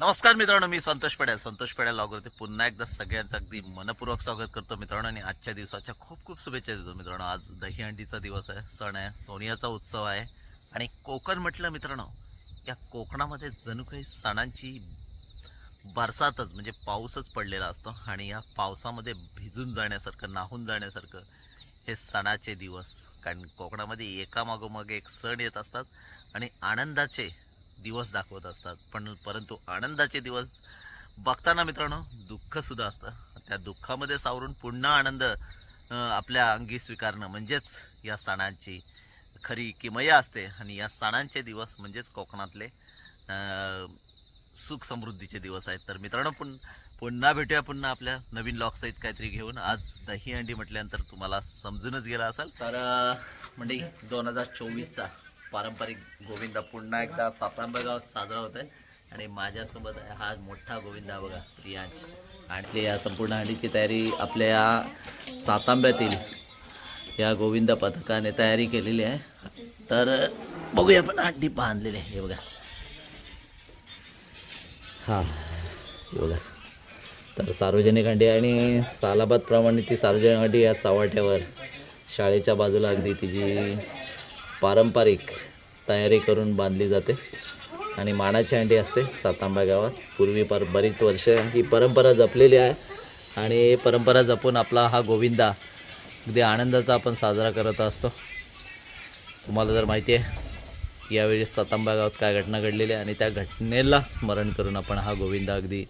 नमस्कार मित्रांनो मी संतोष पडेल संतोष पडेल लॉगवरती पुन्हा एकदा सगळ्यांचं अगदी मनपूर्वक स्वागत करतो मित्रांनो आणि आजच्या दिवसाच्या खूप खूप शुभेच्छा देतो मित्रांनो. आज दहीहंडीचा दिवस आहे सण आहे सोनियाचा उत्सव आहे आणि कोकण म्हटलं मित्रांनो या कोकणामध्ये जणू काही सणांची बरसातच म्हणजे पाऊसच पडलेला असतो आणि या पावसामध्ये भिजून जाण्यासारखं नाहून जाण्यासारखं हे सणाचे दिवस. कारण कोकणामध्ये एकामागोमाग एक सण येत असतात आणि आनंदाचे दिवस दाखवत असतात. पण परंतु आनंदाचे दिवस बघताना मित्रांनो दुःखसुद्धा असतं. त्या दुःखामध्ये सावरून पुन्हा आनंद आपल्या अंगी स्वीकारणं म्हणजेच या सणांची खरी किमया असते. आणि या सणांचे दिवस म्हणजेच कोकणातले सुख समृद्धीचे दिवस आहेत. तर मित्रांनो पुन पुन्हा भेटूया. पुन्हा आपल्या नवीन लॉकसहित काहीतरी घेऊन. आज दही अंडी म्हटल्यानंतर तुम्हाला समजूनच गेला असाल. तर म्हणजे दोन हजार चोवीसचा पारंपरिक गोविंदा पुन्हा एकदा सातांबा गावात साजरा होत आहे आणि माझ्यासोबत आहे हा मोठा गोविंदा बघा प्रियांश. आणि या संपूर्ण हंडीची तयारी आपल्या या सातांब्यातील या गोविंदा पथकाने तयारी केलेली आहे. तर बघूया आपण हंडी बांधलेली आहे हे बघा. हां बघा. तर सार्वजनिक हंडी आणि सालाबादप्रमाणे ती सार्वजनिक हंडी या चव्हाट्यावर. शाळेच्या बाजूला अगदी तिची पारंपरिक तयारी करून बांधली जाते. आणि मानाची हंडी असते सातांबा गावात. पूर्वी पर बरीच वर्ष ही परंपरा जपलेली आहे. आणि परंपरा जपून आपला हा गोविंदा अगदी आनंदाचा आपण साजरा करत असतो. तुम्हाला जर माहिती आहे यावेळी सातांबा गावात काय घटना घडलेली आहे आणि त्या घटनेला स्मरण करून आपण हा गोविंदा अगदी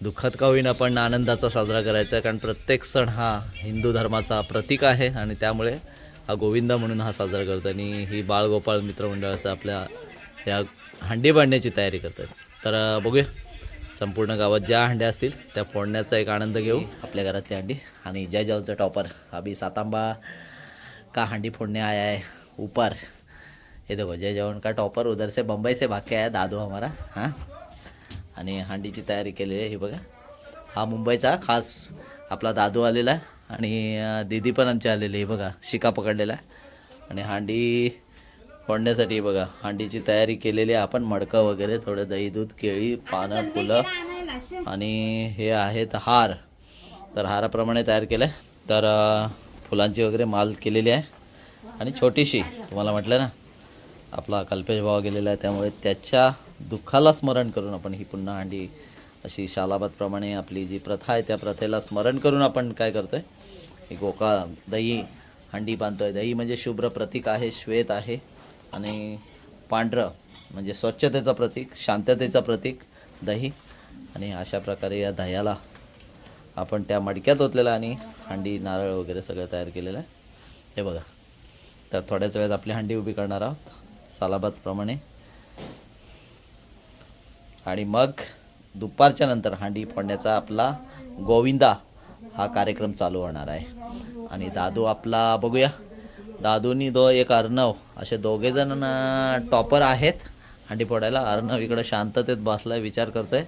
दुःखद का होईना आपण आनंदाचा साजरा करायचा आहे. कारण प्रत्येक सण हा हिंदू धर्माचा प्रतीक आहे आणि त्यामुळे हा गोविंदा म्हणून हा साजरा करतो आणि ही बाळगोपाळ मित्रमंडळ असं आपल्या या हंडी बांधण्याची तयारी करतात. तर बघूया. संपूर्ण गावात ज्या हंड्या असतील त्या फोडण्याचा एक आनंद घेऊ. आपल्या घरातली हंडी आणि जय जाऊचं टॉपर. अभि सातांबा का हंडी फोडणे आया आहे ऊपर हे देखो जय जवान का टॉपर उधर से बंबई से भाग के आया दादू हमारा हां? आणि हंडीची तयारी केलेली आहे ही बघा. हा मुंबईचा खास आपला दादू आलेला आहे. आणि दीदी पण आमची आलेली आहे बघा शिका पकडलेला आहे. आणि हांडी फोडण्यासाठी बघा हांडीची तयारी केलेली आहे. आपण मडकं वगैरे थोडं दही दूध केळी पानं फुलं आणि हे आहेत हार. तर हाराप्रमाणे तयार केलं आहे तर फुलांची वगैरे माल केलेली आहे. आणि छोटीशी तुम्हाला म्हटलं ना आपला कल्पेश भाव गेलेला आहे त्यामुळे त्याच्या दुःखाला स्मरण करून आपण ही पुन्हा हंडी अशी शालाबादप्रमाणे आपली जी प्रथा आहे त्या प्रथेला स्मरण करून आपण काय करतोय? एक गोका दही हंडी बांधतोय. दही म्हणजे शुभ्र प्रतीक आहे श्वेत आहे आणि पांढरं म्हणजे स्वच्छतेचं प्रतीक शांततेचं प्रतीक दही. आणि अशा प्रकारे या दह्याला आपण त्या मडक्यात ओतलेलं आणि हंडी नारळ वगैरे सगळं तयार केलेलं आहे. हे बघा. तर थोड्याच वेळात आपली हंडी उभी करणार आहोत सालाबादप्रमाणे आणि मग दुपारच्या नंतर हांडी फोडण्याचा आपला गोविंदा हा कार्यक्रम चालू होणार आहे. आणि दादू आपला बघूया. दादूनी दो एक अर्णव. असे दोघे जण टॉपर आहेत हांडी फोडायला. अर्णव इकडं शांततेत बसलाय विचार करतोय.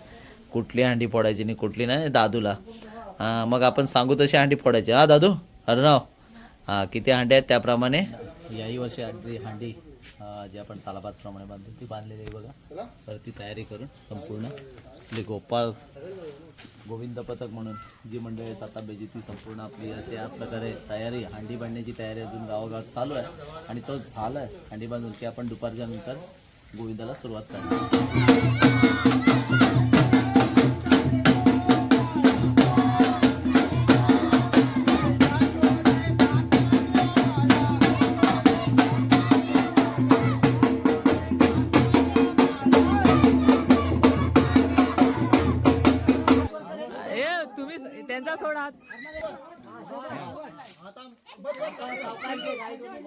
कुठली हांडी फोडायची आणि कुठली नाही दादूला. मग आपण सांगू तशी हांडी फोडायची. हा दादू अर्णव. हा किती हांडी आहेत त्याप्रमाणे? याही वर्षी हांडी जी आपण सालाबादप्रमाणे बांधतो ती बांधलेली आहे बघा. तर ती तयारी करून संपूर्ण. आपली गोपाळ गोविंद पथक म्हणून जी मंडळी साताब्याची ती संपूर्ण आपली अशी या प्रकारे तयारी हंडी बांधण्याची तयारी अजून गावोगावात चालू आहे. आणि तो झाला आहे हंडी बांधून की आपण दुपारच्या नंतर गोविंदाला सुरुवात करणार. அடுத்த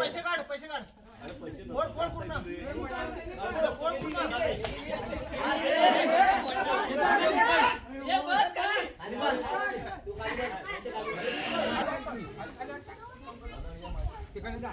पैसे काढ पैसे काढ कोण कोण पूर्ण कोण पूर्ण तिकडे जा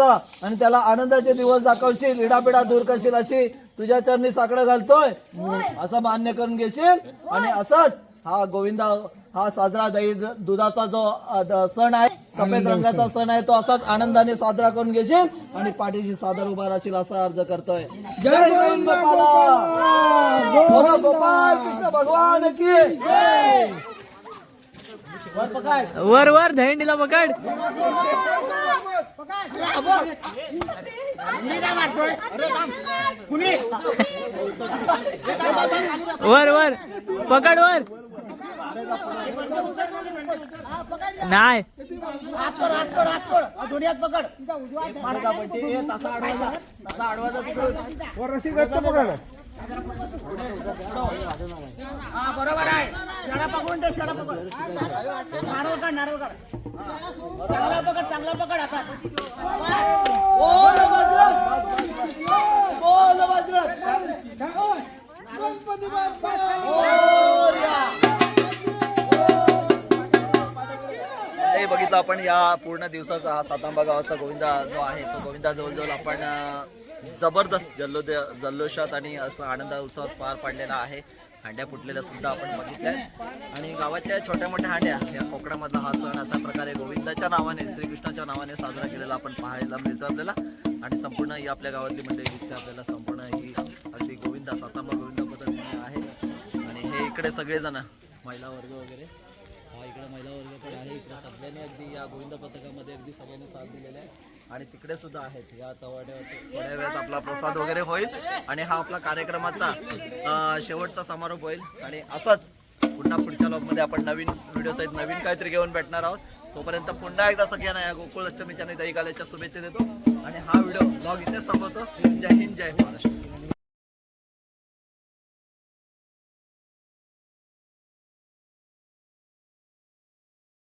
आनंदाचा आणि त्याला आनंदाचे दिवस दाखवशील इडापिडा दूर करशील अशी तुझ्या चरणी साकडं घालतोय. असं मान्य करून घेशील. आणि असंच हा गोविंदा हा साजरा दही दुधाचा जो सण आहे सफेद रंगाचा सण. आहे तो असाच आनंदाने साजरा करून घेशील आणि पाठीशी सादर उभा राहशील असा अर्ज करतोय. जय गोविंद गोपाल कृष्ण भगवान की वर. वर वर दहींडीला पकड. वर वर. पकड वर. नाही. पकड पट्टी, तसा आडवा हा बरोबर आहे. शाळा पकडून ते शाळा पकड. नारळ काढ नारळ काढ. चांगला पकड चांगला पकड आता. बोल बजरंग बोल बजरंग बघितलं आपण या पूर्ण दिवसाचा हा सातांबा गावाचा गोविंदा जो आहे तो गोविंदा जवळजवळ आपण जबरदस्त जल्लो जल्लोषात आणि असं आनंद उत्सवात पार पाडलेला आहे. हांड्या फुटलेल्या सुद्धा आपण बघितल्या आणि गावाच्या छोट्या मोठ्या हांड्या या कोकणामधला हा सण अशा प्रकारे गोविंदाच्या नावाने श्रीकृष्णाच्या नावाने साजरा केलेला आपण पाहायला मिळतो आपल्याला. आणि संपूर्ण ही आपल्या गावातली मंडळी दिसते आपल्याला संपूर्ण ही अगदी गोविंदा सातांबा गोविंदा पद्धतीने आहे. आणि हे इकडे सगळेजण महिला वर्ग वगैरे हा इकडे महिला वर्ग पण आहे. इकडे सगळ्यांनी अगदी या गोविंद पथकामध्ये अगदी सगळ्यांनी साथ दिलेला आहे. आणि तिकडे सुद्धा आहेत. या चव्हाट्यावरती थोड्या वेळात आपला प्रसाद वगैरे होईल आणि हा आपला कार्यक्रमाचा शेवटचा समारोप होईल. आणि असंच पुन्हा पुढच्या लॉगमध्ये आपण नवीन व्हिडिओ सहित नवीन काहीतरी घेऊन भेटणार आहोत. तोपर्यंत पुन्हा एकदा सगळ्यांना या गोकुळ अष्टमीच्या आणि दही शुभेच्छा देतो. आणि हा व्हिडिओ ब्लॉग इथेच संपवतो जय हिंद जय महाराष्ट्र.